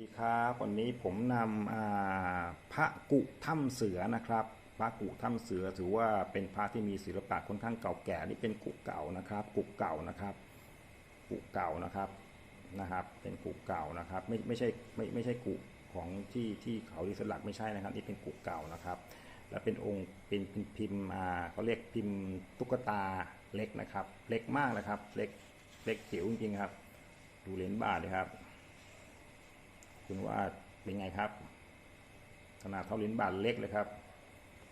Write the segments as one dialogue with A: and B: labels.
A: ดีครับวันนี้ผมนำพระกุถ้ำเสือนะครับ พระกุถ้ำเสือถือว่าเป็นพระที่มีศิลปะค่อนข้างเก่าแก่นี่เป็นกุเก่านะครับ กุเก่านะครับ กุเก่านะครับนะครับ เป็นกุเก่านะครับ ไม่ไม่ใช่ไม่ไม่ใช่กุของที่ที่เขาดิสลักไม่ใช่นะครับนี่เป็นกุเก่านะครับ และเป็นองค์เป็นพิมพ์อ่าเขาเรียกพิมพ์ตุ๊กตาเล็กนะครับ เล็กมากนะครับ เล็กเล็กจิ๋วจริงๆครับ ดูเหรียญบาทเลยครับ คุณว่าเป็นไงครับ ขนาดเท่าลิ้นบาทเล็กเลยครับ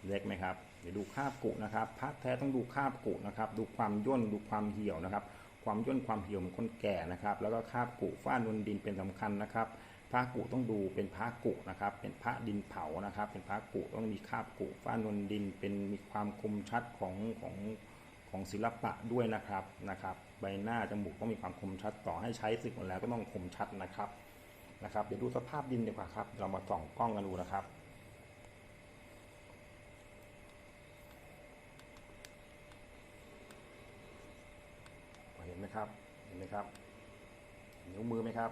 A: เล็กไหมครับ เดี๋ยวดูคาบกุนะครับพระแท้ต้องดูคาบกุนะครับ ดูความย่นดูความเหี่ยวนะครับ ความย่นความเหี่ยวเหมือนคนแก่นะครับ แล้วก็คาบกุฝ้านวลดินเป็นสำคัญนะครับพระกุต้องดูเป็นพระกุนะครับ เป็นพระดินเผานะครับ เป็นพระกุต้องมีคาบกุฝ้านวลดิน เป็นมีความคมชัดของของของศิลปะด้วยนะครับนะครับ ใบหน้าจมูกต้องมีความคมชัดต่อให้ใช้สึกหมดแล้วก็ต้องคมชัดนะครับ นะครับเดี๋ยวดูสภาพดินดีกว่าครับ เรามาส่องกล้องกันดูนะครับ เห็นไหมครับ เห็นไหมครับ นิ้วมือไหมครับ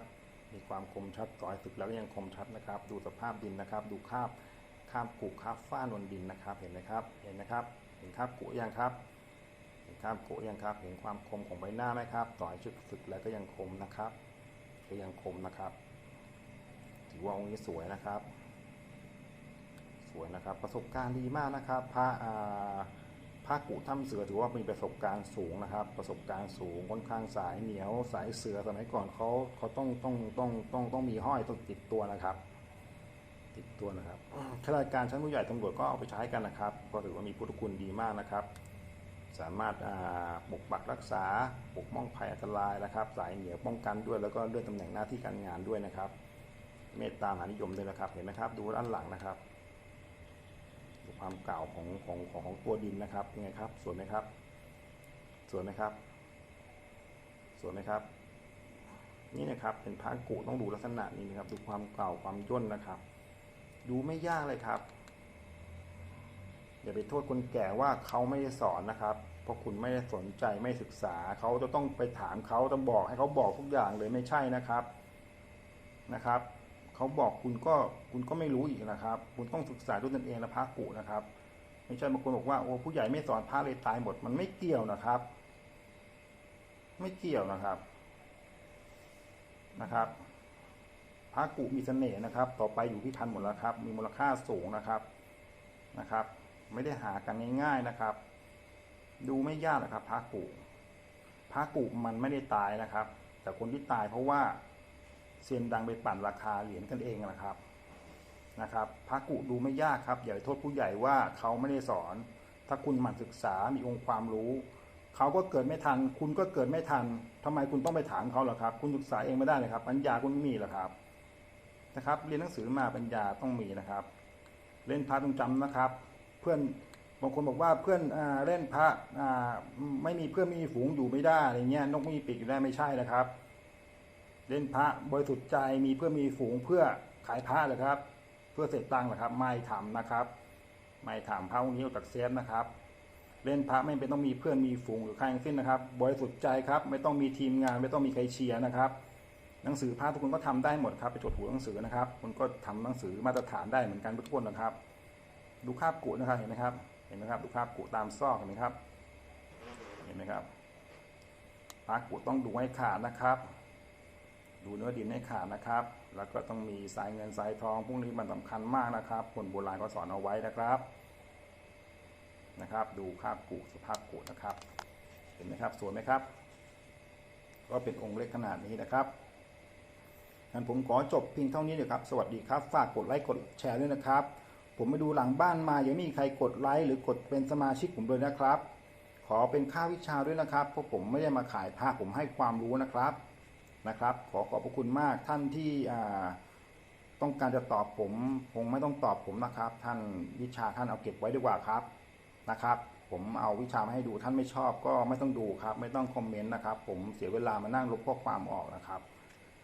A: มีความคมชัดต่อให้สึกแล้วก็ยังคมชัดนะครับ ดูสภาพดินนะครับ ดูคาบคราบกุคราบฝ้านบนดินนะครับ เห็นไหมครับ เห็นไหมครับ เห็นคราบกุยังครับเห็นคราบกุยังครับ เห็นความคมของใบหน้าไหมครับ ต่อให้สึกแล้วก็ยังคมนะครับ ก็ยังคมนะครับ ถือว่าองค์นี้สวยนะครับ สวยนะครับ ประสบการณ์ดีมากนะครับ พระพระกุถ้ำเสือถือว่ามีประสบการณ์สูงนะครับ ประสบการณ์สูงค่อนข้างสายเหนียว สายเสือสมัยก่อนเขาเขาต้องต้องต้องต้องต้องมีห้อยต้องติดตัวนะครับ ติดตัวนะครับข้าราชการชั้นผู้ใหญ่ตำรวจก็เอาไปใช้กันนะครับเพราะถือว่ามีพุทธคุณดีมากนะครับสามารถปกปักรักษาปกป้องภัยอันตรายนะครับ สายเหนียวป้องกันด้วยแล้วก็เลื่อนตำแหน่งหน้าที่การงานด้วยนะครับ เมตตามหานิยมด้วยนะครับ เห็นไหมครับ ดูด้านหลังนะครับ ดูความเก่าของของของของตัวดินนะครับยังไงครับ สวยไหมครับ สวยไหมครับ สวยไหมครับ นี่นะครับ เป็นพระกุต้องดูลักษณะนี้นะครับ ดูความเก่าความย่นนะครับ ดูไม่ยากเลยครับอย่าไปโทษคนแก่ว่าเขาไม่ได้สอนนะครับ เพราะคุณไม่ได้สนใจไม่ศึกษา เขาจะต้องไปถามเขาต้องบอกให้เขาบอกทุกอย่างเลยไม่ใช่นะครับนะครับ เขาบอกคุณก็คุณก็ไม่รู้อีกนะครับ คุณต้องศึกษาด้วยตนเองนะพระกุนะครับ ไม่ใช่บางคนบอกว่าโอ้ผู้ใหญ่ไม่สอนพระเลยตายหมด มันไม่เกี่ยวนะครับ ไม่เกี่ยวนะครับนะครับพระกุมีเสน่ห์นะครับ ต่อไปอยู่ที่พันหมดแล้วครับ มีมูลค่าสูงนะครับนะครับ ไม่ได้หากันง่ายๆนะครับ ดูไม่ยากนะครับพระกุพระกุมันไม่ได้ตายนะครับ แต่คนที่ตายเพราะว่า เซียนดังไปปั่นราคาเหรียญกันเองนะครับนะครับพระกุดูไม่ยากครับอย่าไปโทษผู้ใหญ่ว่าเขาไม่ได้สอน ถ้าคุณหมั่นศึกษามีองค์ความรู้ เขาก็เกิดไม่ทัน คุณก็เกิดไม่ทันทำไมคุณต้องไปถามเขาล่ะครับ คุณศึกษาเองไม่ได้เลยครับ ปัญญาคุณไม่มีหรอครับนะครับ เรียนหนังสือมาปัญญาต้องมีนะครับ เล่นพระต้องจำนะครับ เพื่อนบางคนบอกว่าเพื่อนอ่าเล่นพระอ่าไม่มีเพื่อนม่มีฝูงอยู่ไม่ได้อะไรเงี้ยนกไม่มีปีกอยู่ได้ไม่ใช่นะครับ เล่นพระบริสุทธิ์ใจมีเพื่อมีฝูงเพื่อขายพระเหรอครับ เพื่อเสร็จตังค์เหรอครับ ไม่ทำนะครับ ไม่ทำพระองค์นี้ออกจากเซฟนะครับ เล่นพระไม่เป็นต้องมีเพื่อนมีฝูงหรือใครทั้งสิ้นนะครับ บริสุทธิ์ใจครับ ไม่ต้องมีทีมงาน ไม่ต้องมีใครเชียร์นะครับ หนังสือพระทุกคนก็ทำได้หมดครับไปจดหัวหนังสือนะครับคุณก็ทำหนังสือมาตรฐานได้เหมือนกันทุกคนนะครับ ดูคาบกุนะครับเห็นไหมครับ เห็นไหมครับ ดูคาบกุตามซอกเห็นไหมครับ เห็นไหมครับพระกุต้องดูให้ขาดนะครับ ดูเนื้อดินให้ขาดนะครับ แล้วก็ต้องมีสายเงินสายทองพวกนี้มันสำคัญมากนะครับ คนโบราณก็สอนเอาไว้นะครับนะครับ ดูคาบกุสภาพกุนะครับ เห็นไหมครับสวยไหมครับ ก็เป็นองค์เล็กขนาดนี้นะครับงั้นผมขอจบเพียงเท่านี้เลยครับ สวัสดีครับ ฝากกดไลค์กดแชร์ด้วยนะครับ ผมไปดูหลังบ้านมายังไม่มีใครกดไลค์หรือกดเป็นสมาชิกผมเลยนะครับ ขอเป็นค่าวิชาด้วยนะครับ เพราะผมไม่ได้มาขายพระผมให้ความรู้นะครับ นะครับ ขอขอบพระคุณมากท่านที่ต้องการจะตอบผมคงไม่ต้องตอบผมนะครับ ท่านวิชาท่านเอาเก็บไว้ดีกว่าครับนะครับ ผมเอาวิชามาให้ดูท่านไม่ชอบก็ไม่ต้องดูครับ ไม่ต้องคอมเมนต์นะครับ ผมเสียเวลามานั่งลบข้อความออกนะครับ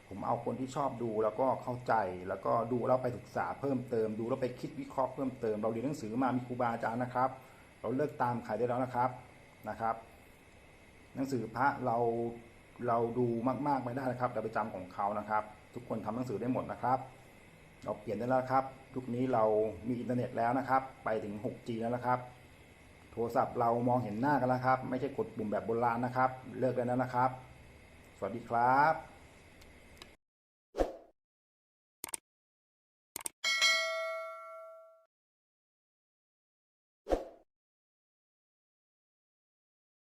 A: ผมเอาคนที่ชอบดูแล้วก็เข้าใจแล้วก็ดูแล้วไปศึกษาเพิ่มเติม ดูแล้วไปคิดวิเคราะห์เพิ่มเติม เราเรียนหนังสือมามีครูบาอาจารย์นะครับ เราเลิกตามใครได้แล้วนะครับนะครับ หนังสือพระเรา เราดูมากๆไม่ได้นะครับ เราไปจำของเขานะครับ ทุกคนทำหนังสือได้หมดนะครับ เราเปลี่ยนได้แล้วครับทุกนี้เรามีอินเทอร์เน็ตแล้วนะครับ ไปถึง 6G แล้วนะครับ โทรศัพท์เรามองเห็นหน้ากันแล้วครับ ไม่ใช่กดปุ่มแบบโบราณนะครับ เลิกแล้วนะครับ สวัสดีครับ